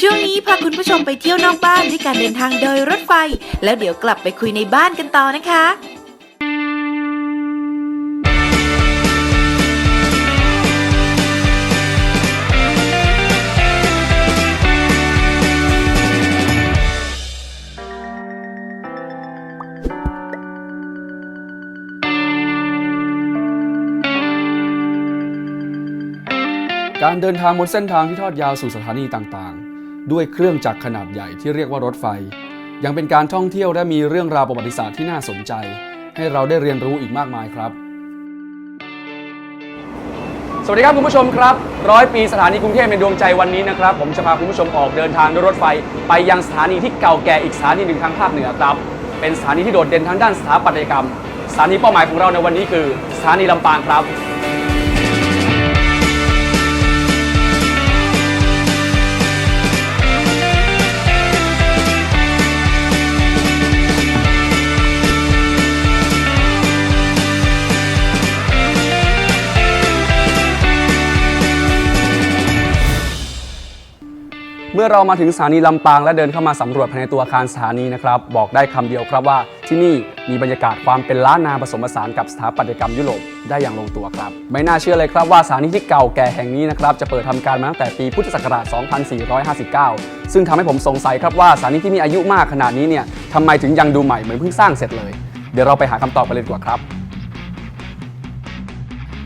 ช่วงนี้พาคุณผู้ชมไปเที่ยวนอกบ้านด้วยการเดินทางโดยรถไฟ แล้วเดี๋ยวกลับไปคุยในบ้านกันต่อนะคะการเดินทางบนเส้นทางที่ทอดยาวสู่สถานีต่างๆ ด้วยเครื่องจักรขนาดใหญ่ที่เรียกว่ารถไฟ ยังเป็นการท่องเที่ยวและมีเรื่องราวประวัติศาสตร์ที่น่าสนใจ ให้เราได้เรียนรู้อีกมากมายครับ สวัสดีครับคุณผู้ชมครับร้อยปีสถานีกรุงเทพในดวงใจวันนี้นะครับ ผมจะพาคุณผู้ชมออกเดินทางด้วยรถไฟ ไปยังสถานีที่เก่าแก่อีกสถานีหนึ่งทางภาคเหนือครับ เป็นสถานีที่โดดเด่นทางด้านสถาปัตยกรรมสถานีเป้าหมายของเราในวันนี้คือสถานีลำปางครับ มื่อเรามาถึงสถานีลำปางและเดินเข้ามาสำรวจภายในตัวอาคารสถานีนะครับ บอกได้คำเดียวครับว่าที่นี่มีบรรยากาศความเป็นล้านนาผสมผสานกับสถาปัตยกรรมยุโรปได้อย่างลงตัวครับ ไม่น่าเชื่อเลยครับว่าสถานีที่เก่าแก่แห่งนี้นะครับจะเปิดทำการมาตั้งแต่ปีพุทธศักราช 2459 ซึ่งทำให้ผมสงสัยครับว่าสถานีที่มีอายุมากขนาดนี้เนี่ยทำไมถึงยังดูใหม่เหมือนเพิ่งสร้างเสร็จเลย เดี๋ยวเราไปหาคำตอบกันเลยดีกว่าครับ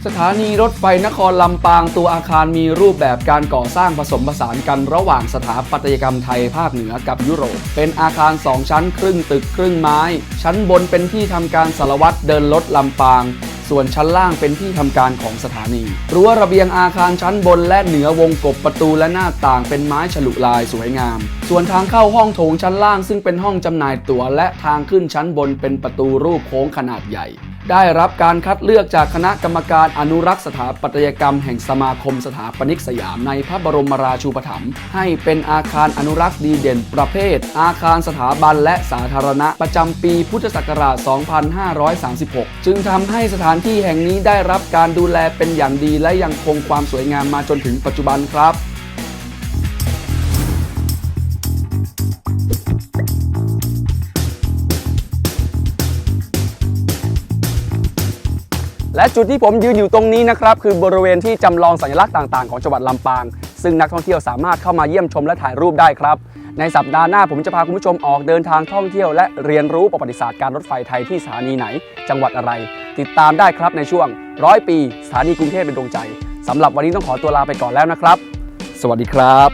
สถานีรถไฟนครลำปางตัวอาคารมีรูปแบบการก่อสร้างผสมผสานกันระหว่างสถาปัตยกรรมไทยภาคเหนือกับยุโรป เป็นอาคาร 2 ชั้นครึ่งตึกครึ่งไม้ ชั้นบนเป็นที่ทำการสารวัตรเดินรถลำปาง ส่วนชั้นล่างเป็นที่ทำการของสถานี รั้วระเบียงอาคารชั้นบนและเหนือวงกบประตูและหน้าต่างเป็นไม้ฉลุลายสวยงาม ส่วนทางเข้าห้องโถงชั้นล่างซึ่งเป็นห้องจำหน่ายตั๋วและทางขึ้นชั้นบนเป็นประตูรูปโค้งขนาดใหญ่ ได้รับการคัดเลือกจากคณะกรรมการอนุรักษ์สถาปัตยกรรมแห่งสมาคมสถาปนิกสยามในพระบรมราชูปถัมภ์ให้เป็นอาคารอนุรักษ์ดีเด่นประเภท อาคารสถาบันและสาธารณะประจำปีพุทธศักราช 2536 จึงทำให้สถานที่แห่งนี้ได้รับการดูแลเป็นอย่างดีและยังคงความสวยงามมาจนถึงปัจจุบันครับ และจุดที่ผมยืนอยู่ตรงนี้นะครับคือบริเวณที่จำลองสัญลักษณ์ต่างๆของจังหวัดลำปาง ซึ่งนักท่องเที่ยวสามารถเข้ามาเยี่ยมชมและถ่ายรูปได้ครับ ในสัปดาห์หน้าผมจะพาคุณผู้ชมออกเดินทางท่องเที่ยว และเรียนรู้ประวัติศาสตร์การรถไฟไทยที่สถานีไหน จังหวัดอะไร ติดตามได้ครับในช่วงร้อยปีสถานีกรุงเทพเป็นดวงใจสำหรับวันนี้ต้องขอตัวลาไปก่อนแล้วนะครับ สวัสดีครับ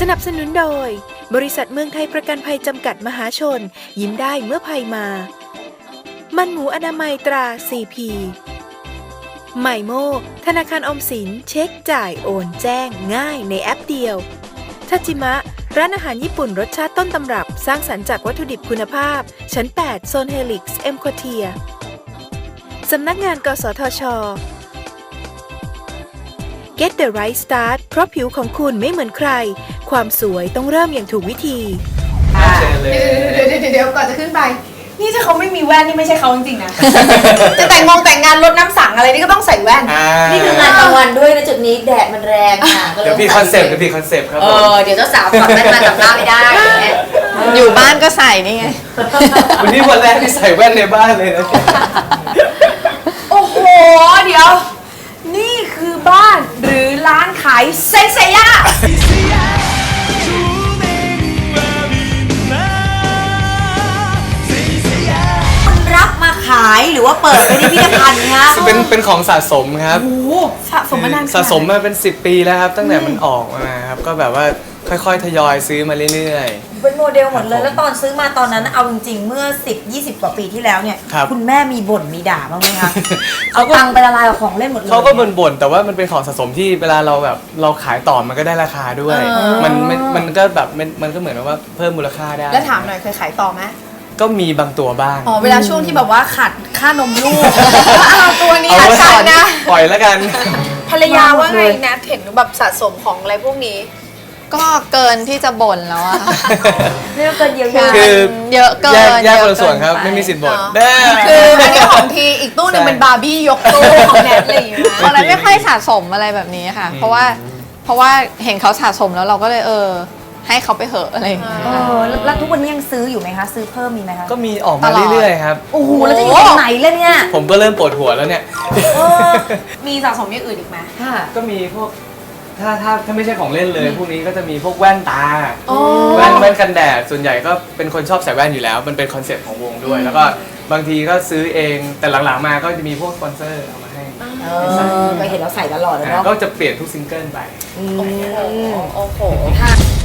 สนับสนุนโดย บริษัทเมืองไทยประกันภัยจำกัดมหาชน ยิ้มได้เมื่อภัยมา มันหมูอนามัยตรา CP ใหม่โม ธนาคารอมสิน เช็คจ่ายโอนแจ้งง่ายในแอปเดียวทัจิมะ ร้านอาหารญี่ปุ่นรสชาติต้นตำรับ สร้างสรรค์จากวัตถุดิบคุณภาพ ชั้น 8 โซนเฮลิกซ์เอ็มโคเทียสำนักงานกสทช Get the right start เพราะผิวของคุณไม่เหมือนใคร ความสวยต้องเริ่มอย่างถูกวิธีเดี๋ยวเดี๋ยวเดี๋ยวเดี๋ยวก่อนจะขึ้นไป นี่ถ้าเขาไม่มีแว่นนี่ไม่ใช่เขาจริงๆนะ จะแต่งงงแต่งงานรดน้ำสังอะไรนี่ก็ต้องใส่แว่น อ่านี่คืองานกลางวันด้วยนะจุดนี้แดดมันแรงค่ะก็ลเดี๋ยวพี่คอนเซปต์เดี๋ยวพี่คอนเซปต์ครับเอผมอเดี๋ยวเจ้าสาวถอดแว่นมาจับหน้าไม่ได้เนี่ยอยู่บ้านก็ใส่นี่ไงวันนี้วันแรกที่ใส่แว่นในบ้านเลยนะ โอ้โห เดี๋ยว นี่คือบ้านหรือร้านขายเซนเซียคุณรับมาขายหรือว่าเปิดเป็นพิพิธภัณฑ์คะเป็นเป็นของสะสมครับ โอ้โหสะสมมานานขนาดไหน สะสมมาเป็น 10 ปีแล้วครับ ตั้งแต่มันออกมาครับ ก็แบบว่าค่อยๆ ทยอยซื้อมาเรื่อย เป็นโมเดลหมดเลยครับผมแล้วตอนซื้อมาตอนนั้นเอาจริงๆ เมื่อ 10 20 กว่าปีที่แล้วเนี่ยครับณแม่มีบ่นมีด่าบ้างไหมคะเขาเอาก็ตังค์ไปละลายกับของเล่นหมดเลยๆเขาก็บ่นๆแต่ว่ามันเป็นของสะสมที่เวลาเราแบบเราขายต่อมันก็ได้ราคาด้วยมันมันมันก็แบบมันมันก็เหมือนว่าเพิ่มมูลค่าได้แล้วถามหน่อยเคยขายต่อไหมก็มีบางตัวบ้างอ๋อเวลาช่วงที่แบบว่าขาดค่านมลูกเอาตัวนี้เอาขาดไว้กันนะ ปล่อยแล้วกัน ภรรยาว่าไงนะเห็นแบบสะสมของอะไรพวกนี้ ก็เกินที่จะบ่นแล้วอะเรื่องเกินเยียวยา คือเยอะเกิแยกนแยกคนเยละอะส่วนครับเกินไปไม่มีสิทธิ์บ่นอ๋อเด้คืออันนี้ของทีอีกตู้หนึงใช่เป็นบาร์บี้ยกตู้ของแนทอะไรอย่างเงี้ยตอนนั้นไม่ค่อยสะสมอะไรแบบนี้ค่ะ เพราะว่าเพราะว่าเห็นเขาสะสมแล้วเราก็เลยเออ ให้เขาไปเหอะอะไรอย่างเงี้ยเออแล้วแล้วทุกวันนี้ยังซื้ออยู่ไหมคะ ซื้อเพิ่มมีไหมคะก็มีออกตมาลอดเรื่อยๆครับ โอ้โหแล้วจะอยู่ตรงไหนเลยเนี่ยผมก็เริ่มปวดหัวแล้วเนี่ยเออมีสะสมอย่างอื่นอีกไหม ค่ะ ก็มีพวก ถ้าถ้าถ้าไม่ใช่ของเล่นเลย พวกนี้ก็จะมีพวกแว่นตาอ๋อแว่นแว่นกันแดดส่วนใหญ่ก็เป็นคนชอบใส่แว่นอยู่แล้ว มันเป็นคอนเซ็ปต์ของวงด้วย แล้วก็บางทีก็ซื้อเองแต่หลังๆมาก็จะมีพวกสปอนเซอร์เอามาให้เออก็เห็นเราใส่ตลอดเลยอ่าเนาะก็จะเปลี่ยนทุกซิงเกิลไปโอ้โหอย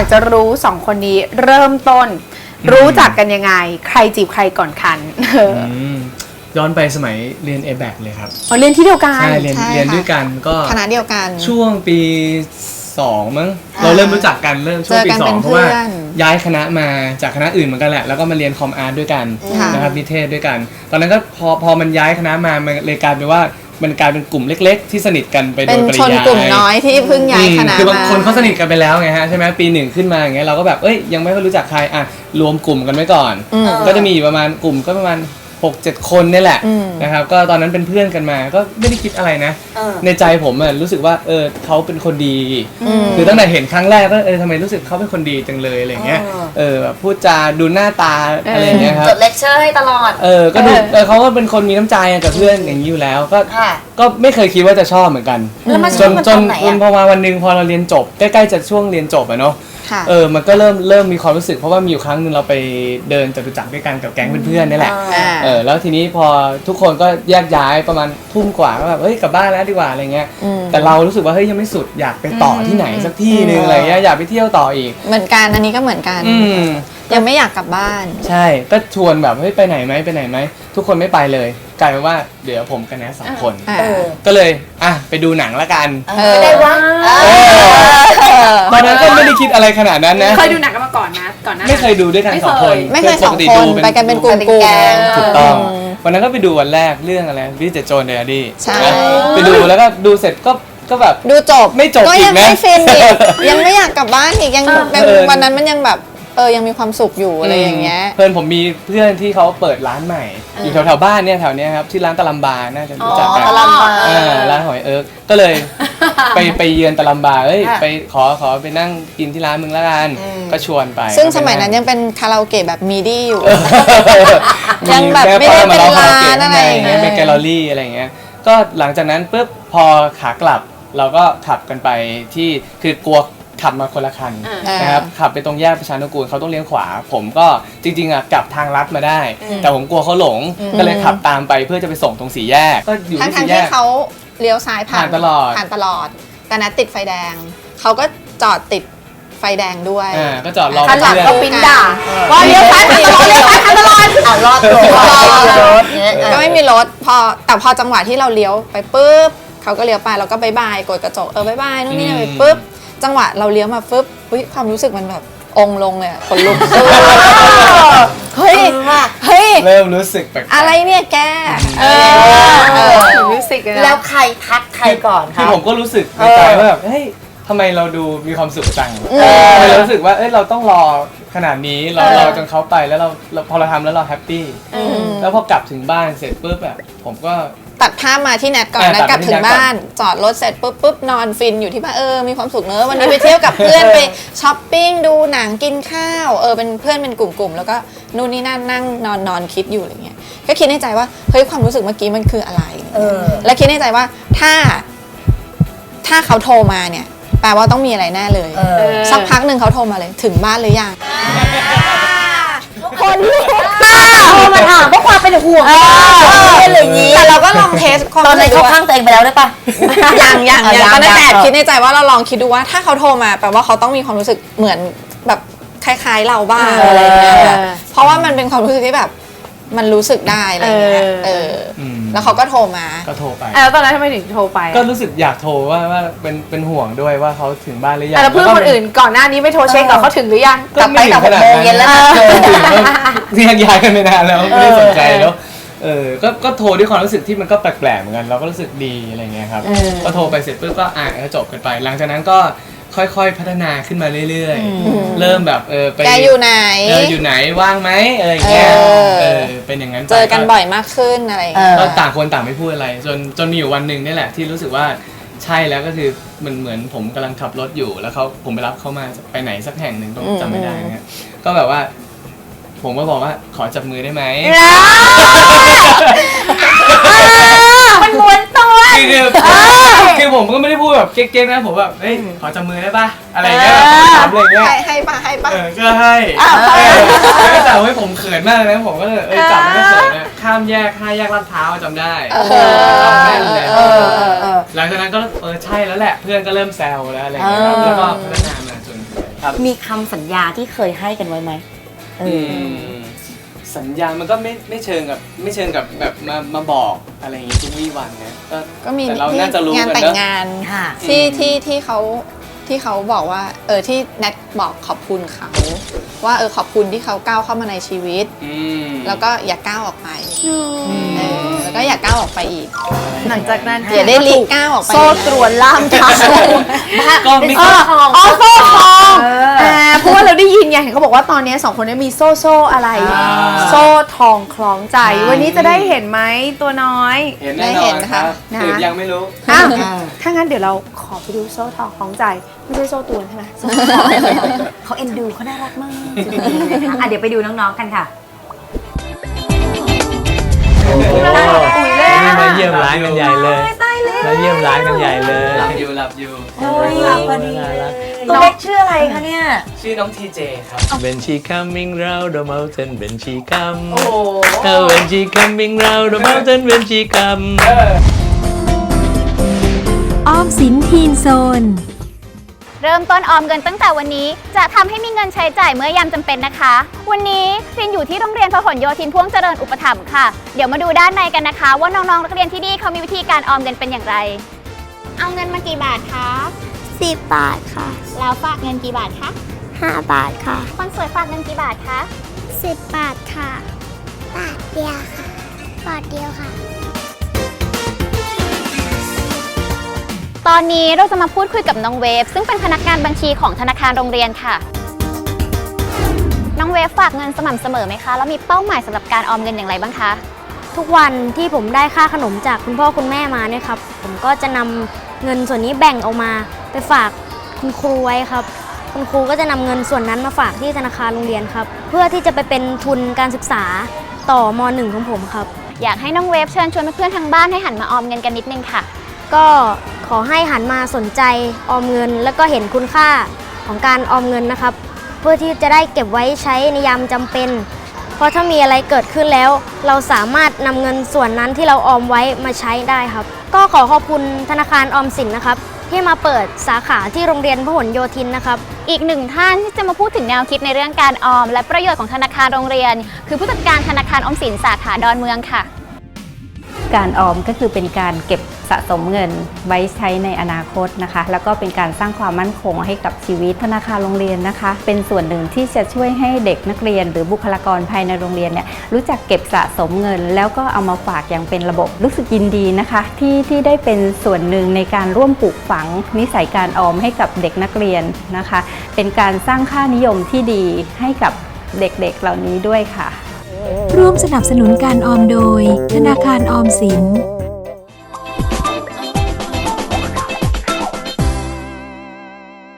ากจะรู้สองคนนี้เริ่มต้น รู้จักกันยังไง ใครจีบใครก่อนกันเออย้อนไปสมัยเรียน a b a c เลยครับอ๋อเรียนที่เดียวกัน ใช่เรียนใช่ค่ะ เรียนด้วยกันก็คณะเดียวกัน ช่วงปีสองมั้งเราเริ่มรู้จักกันเริ่มช่วงปีเจอกันสอเป็งนเพราะว่าเพื่อนย้ายคณะมาจากคณะอื่นเหมือนกันแหละแล้วก็มาเรียนคอมอาร์ตด้วยกันค่ะ นะครับนิเทศด้วยกัน ตอนนั้นก็พอพอมันย้ายคณะมามันเลยกลายเป็นว่า มันกลายเป็นกลุ่มเล็ก ๆ ที่สนิทกันไปโดเป็นยปริชนยายกลุ่มน้อยที่เพิ่งย้ายคณะอืมคือบางมา คนเขาสนิทกันไปแล้วไงฮะใช่ไหมปีหนึ่งขึ้นมาอย่างเงี้ยเราก็แบบเอ้ยยังไม่ค่อยรู้จักใครอะรวมกลุ่มกันไว้ก่อน อืม ก็จะมีอยู่ประมาณกลุ่มก็ประมาณ 6 7คนนี่แหละอืม นะครับก็ตอนนั้นเป็นเพื่อนกันมาก็ไม่ได้คิดอะไรนะ เออ ในใจผมอะรู้สึกว่าเออเขาเป็นคนดีอืมคือตั้งแต่เห็นครั้งแรกก็เออทำไมรู้สึกเขาเป็นคนดีจังเลยอะไรเงี้ยอ๋อ เออแบบพูดจาดูหน้าตาอะไรอย่างเงี้ยครัจบดเลคเชอร์ให้ตลอด เออก็ดูเออเขาก็เป็นคนมีน้ำใจอะกับเพื่อนอย่างนี้อยู่แล้วก็ค่ะ ก็ไม่เคยคิดว่าจะชอบเหมือนกัน แล้วมาชจอบนกันจตนอนไหนจนอะพอมาวันหนึ่งพอเราเรียนจบใกล้ๆจะช่วงเรียนจบอะเนาะ ค่ะเออมันก็เริ่มเริ่มมีความรู้สึกเพราะว่ามีอยู่ครั้งหนึ่งเราไปเดินจตุจักรด้วยกันกับแก๊งเพื่อนๆนี่แหละอ่า เออแล้วทีนี้พอทุกคนก็แยกย้ายประมาณทุ่มกว่าก็แบบเฮ้ยกลับบ้านแล้วดีกว่าอะไรเงี้ยอืม แต่เรารู้สึกว่าเฮ้ยยังไม่สุดอยากไปต่อที่ไหนสักที่หนึ่งอะไรเงี้ยอยากไปเที่ยวต่ออีก เหมือนกันอันนี้ก็เหมือนกัน อืม ยังไม่อยากกลับบ้าน ใช่ก็ชวนแบบเฮ้ยไปไหนไหมไปไหนไหมทุกคนไม่ไปเลย กลายเป็นว่าเดี๋ยวผมกับแนทสองคนอ่าเออก็เลยอะไปดูหนังละกันเออไม่ได้วะเออตอนนั้นก็ไม่ได้คิดอะไรขนาดนั้นนะ เคยดูหนังกันมาก่อนนะก่อนหน้า ไม่เคยดูด้วยกันสองคนไม่เคยสองปติคนดูไปกันเป็นกลุ่มเป็นกลุ่มแก๊งถูกต้องมวันนั้นก็ไปดูวันแรกเรื่องอะไรวิจิตโจนเดอะดี้ใช่ไปดูแล้วก็ดูเสร็จก็ก็แบบ ดูจบไม่จบก็อียักนะไม่ฟินอีกยังไม่อยากกลับบ้านอีกยังแบบเออ วันนั้นมันยังแบบ เออยังมีความสุขอยู่อะไรอย่างเงี้ย เพื่อนผมมีเพื่อนที่เขาเปิดร้านใหม่ อยู่แถวแถวๆบ้านเนี่ยแถวเนี้ยครับที่ร้านตะลัมบาน่าจะรู้จักกันอ๋อตะลัมบาอ่าร้านหอยเอิร์กก็เลย ไปไปเยือนตะลัมบาเอ้ยค่ะไปขอขอไปนั่งกินที่ร้านมึงละกันก็ชวนไปซึ่งก็ไปสมัยนั้นยังเป็นคาราโอเกะแบบมีดี้อยู่มียังแบบไม่ได้เป็นร้านอะไรอย่างเงี้ย เป็นแกลเลอรี่อะไรอย่างเงี้ยก็หลังจากนั้นปุ๊บพอขากลับเราก็ขับกันไปที่คือกลัว ขับมาคนละคันอ่านนะครับขับไปตรงแยกประชานุกูลเขาต้องเลี้ยวขวา ผมก็จริงๆอะกลับทางลัดมาได้แต่ผมกลัวเขาหลงก็เลยขับตามไปเพื่อจะไปส่งตรงสี่แยกก็อยู่ทั้งที่ทางสี่แยที่ก เขาเลี้ยวซ้ายผ่านผ่านตลอด ผ่านตลอด แต่นัดติดไฟแดง เขาก็จอดติดไฟแดงด้วย อ่าก็จอดรอคันหลังเพื่อน ก็ปิ้นด่าว่าเลี้ยวซ้ายผ่านตลอดเลี้ยวซ้ายผ่านตลอดอะรอดตัวรอดเงี้ยก็ไม่มีรถพอแต่พอจังหวะที่เราเลี้ยวไปปุ๊บเขาก็เลี้ยวไปเราก็บายบายกดกระจกเออบายบายนู่นนี่นั่นไปปุ๊บ จังหวะเราเลี้ยวมาปุ๊บอุ๊ยความรู้สึกมันแบบองค์ลงเลยอะขนลุกเฮ้ยเฮ้ย เริ่มรู้สึกแปลกๆอะไรเนี่ยแก เออเออมิวสิกเลยนะแล้วใครทักใครก่อนคืคะ อผมก็รู้สึกในใจว่าแบบเฮ้ยทำไมเราดูมีความสุขจังทำไมเรารู้สึกว่าเอ้ยเราต้องรอขนาดนี้เรารอจนเขาไปแล้วเราเราพอเราทำแล้วเราแฮปปี้แล้วพอกลับถึงบ้านเสร็จปุ๊บแบบผมก็ ตัดภาพมาที่แนทก่อนอ่านัดกลับตัดไปที่ถึงแนทก่อนบ้าน จอดรถเสร็จปุ๊บปุ๊บนอนฟินอยู่ที่บ้านเออมีความสุขเนอะวันนี้ไปเที่ยวกับเพื่อน ไปช้อปปิ้งดูหนังกินข้าวเออเป็นเพื่อนเป็นกลุ่มๆแล้วก็นู่นนี่นั่นนั่งนอนนอนคิดอยู่อะไรเงี้ยก็คิดในใจว่าเฮ้ยความรู้สึกเมื่อกี้มันคืออะไร เออ แล้วคิดในใจว่าถ้า ถ้าเขาโทรมาเนี่ย แปลว่าต้องมีอะไรแน่เลย เออ สักพักหนึ่งเขาโทรมาเลย ถึงบ้านหรือยังคนลูกป้า โทรมาถามเพราะความเป็นห่วงเป็นอย่างนี้แต่เราก็ลองเทสความตอนรู้นั้สึนกเขาว่าข้างตัวเองไปแล้วได้ปะยังยังอะยังตอนนั้นยังแต่แอบยัง คิดในใจว่าเราลองคิดดูว่าถ้าเขาโทรมาแปลว่าเขาต้องมีความรู้สึกเหมือนแบบคล้าย ๆเราบ้างอะไรอย่างเงี้ยค่ะเพราะว่ามันเป็นความรู้สึกที่แบบ มันรู้สึกได้อะไรเงี้ยเออ เอออืมแล้วเขาก็โทรมา ก็โทรไปเออแล้วตอนนั้นทำไมถึงโทรไปก็รู้สึกอยากโทรว่าว่าเป็นเป็นห่วงด้วยว่าเขาถึงบ้านหรือยังแต่แล้วเพื่อนก็คนอื่นก่อนหน้านี้ไม่โทรเช็คก่อนเขาถึงหรือยัง กลับไปแต่หกโมงเย็นแล้วนะเออถึงก็เรียกย้ายกันไปนานแล้วไม่ได้สนใจแล้วเออก็ก็โทรด้วยความรู้สึกที่มันก็แปลกๆเหมือนกันเราก็รู้สึกดีอะไรเงี้ยครับเออ ก็โทรไปเสร็จปุ๊บก็อ่านก็จบกันไป หลังจากนั้นก็ ค่อยๆพัฒนาขึ้นมาเรื่อยๆ เริ่มแบบเออไปแกอยู่ไหนเอออยู่ไหนว่างไหมอะไรอย่างเงี้ยเออเออเป็นอย่างนั้นไปเจอกันบ่อยมากขึ้นอะไรอย่างเงี้ยเออก็ต่างคนต่างไม่พูดอะไร จนจนมีอยู่วันหนึ่งนี่แหละที่รู้สึกว่าใช่แล้วก็คือมันเหมือนผมกำลังขับรถอยู่แล้วเขาผมไปรับเขามาไปไหนสักแห่งหนึ่งต้องอืมจำไม่ได้นะฮะก็แบบว่า ผมก็บอกว่าขอจับมือได้ไหมมันม้วนตัว คือคือคือผมก็ไม่ได้พูดแบบเก๊กๆนะผมแบบเฮ้ยขอจับมือได้ปะอะไรอย่างเงี้ยถามอะไรอย่างเงี้ยให้ให้ปะให้ปะเออก็ให้เออแล้วแต่ว่าผมเขินมากเลยนะผมก็เลยเออจับมันก็เขินนะข้ามแยกห้าแยกลาดพร้าวจำได้จำแม่นเลยเออเออเออหลังจากนั้นก็เออใช่แล้วแหละ เพื่อนก็เริ่มแซวแล้วอะไรอย่างเงี้ยครับเออแล้วก็พัฒนามาจนครับมีคำสัญญาที่เคยให้กันไว้ไหมเอออม สัญญามันก็ไม่ไม่เชิงกับไม่เชิงกับแบบมามาบอกอะไรอย่างงี้ทุกวี่วันนะก็ก็มีแต่เราที่น่าจะรู้งานกันแต่งเนอะ งานค่ะ ที่ที่ที่เขาที่เขาบอกว่า เออที่แนทบอกขอบคุณเขาว่าเออขอบคุณที่เขาก้าวเข้ามาในชีวิต อืม แล้วก็อย่าก้าวออกไป เออ แล้วก็อย่าก้าวออกไปอีก หลังจากนั้นอย่าได้ลีกก้าวออกไปโซ่ตรวนล่ามเท้าก็ไม่เออทองอ๋อโซ่ทองเอออ่าเพราะว่าเราได้ยินไงเห็นเขาบอกว่าตอนนี้สองคนนี้มีโซ่โซ่อะไรอ่าโซ่ทองคล้องใจใช่วันนี้จะได้เห็นไหมตัวน้อย เห็นแน่นอนครับได้เห็นค่ะหรือยังไม่รู้อ้าวถ้างั้นเดี๋ยวเราขอไปดูโซ่ทองคล้องใจไม่ใช่โซ่ตรวนใช่ไหมโซ่ทองเขาเอ็นดูเขาน่ารักมากจริงๆนะคะอะเดี๋ยวไปดูน้องๆกันค่ะปุ๋ยเลย นี่อะมาเยี่ยมร้านกันใหญ่เลยมาเยี่ยมร้านกันใหญ่เลยหลับอยู่หลับอยู่โอ้ยหลับพอดีตัวเล็กชื่ออะไรคะเนี่ย ชื่อน้องทีเจครับเป็นชี coming round the mountain เป็นชีคัมโอ้โหเออเป็นชี coming round the mountain เป็นชีคัมออมสินทีนโซน เริ่มต้นออมเงินตั้งแต่วันนี้ จะทำให้มีเงินใช้จ่ายเมื่อยามจำเป็นนะคะ วันนี้ฟินอยู่ที่โรงเรียนพหลโยธินพ่วงเจริญอุปถัมภ์ค่ะ เดี๋ยวมาดูด้านในกันนะคะ ว่าน้องๆนักเรียนที่นี่เขามีวิธีการออมเงินเป็นอย่างไร เอาเงินมากี่บาทคะสิบบาทค่ะ แล้วฝากเงินกี่บาทคะห้าบาทค่ะ คนสวยฝากเงินกี่บาทคะสิบบาทค่ะ บาทเดียวค่ะ บาทเดียวค่ะ ตอนนี้เราจะมาพูดคุยกับน้องเวฟ ซึ่งเป็นพนักงานบัญชีของธนาคารโรงเรียนค่ะ น้องเวฟฝากเงินสม่ำเสมอไหมคะ แล้วมีเป้าหมายสำหรับการออมเงินอย่างไรบ้างคะ ทุกวันที่ผมได้ค่าขนมจากคุณพ่อคุณแม่มาเนี่ยครับ ผมก็จะนำเงินส่วนนี้แบ่งออกมาไปฝากคุณครูไว้ครับ คุณครูก็จะนำเงินส่วนนั้นมาฝากที่ธนาคารโรงเรียนครับ เพื่อที่จะไปเป็นทุนการศึกษาต่อม .1 ของผมครับ อยากให้น้องเวฟเชิญชวนเพื่อนๆทางบ้านให้หันมาออมเงินกันนิดนึงค่ะ ก็ ขอให้หันมาสนใจออมเงิน แล้วก็เห็นคุณค่าของการออมเงินนะครับ เพื่อที่จะได้เก็บไว้ใช้ในยามจำเป็น เพราะถ้ามีอะไรเกิดขึ้นแล้ว เราสามารถนำเงินส่วนนั้นที่เราออมไว้มาใช้ได้ครับ ก็ขอขอบคุณธนาคารออมสินนะครับที่มาเปิดสาขาที่โรงเรียนพหลโยธินนะครับ อีกหนึ่งท่านที่จะมาพูดถึงแนวคิดในเรื่องการออม และประโยชน์ของธนาคารโรงเรียน คือผู้จัดการธนาคารออมสินสาขาดอนเมืองค่ะ การออมก็คือเป็นการเก็บสะสมเงินไว้ใช้ในอนาคตนะคะ แล้วก็เป็นการสร้างความมั่นคงให้กับชีวิตธนาคารโรงเรียนนะคะ เป็นส่วนหนึ่งที่จะช่วยให้เด็กนักเรียน หรือบุคลากรภายในโรงเรียนเนี่ยรู้จักเก็บสะสมเงิน แล้วก็เอามาฝากอย่างเป็นระบบรู้สึกยินดีนะคะ ที่ที่ได้เป็นส่วนหนึ่งในการร่วมปลูกฝัง นิสัยการออมให้กับเด็กนักเรียนนะคะ เป็นการสร้างค่านิยมที่ดีให้กับเด็กๆเหล่านี้ด้วยค่ะ ร่วมสนับสนุนการออมโดย ธนาคารออมสิน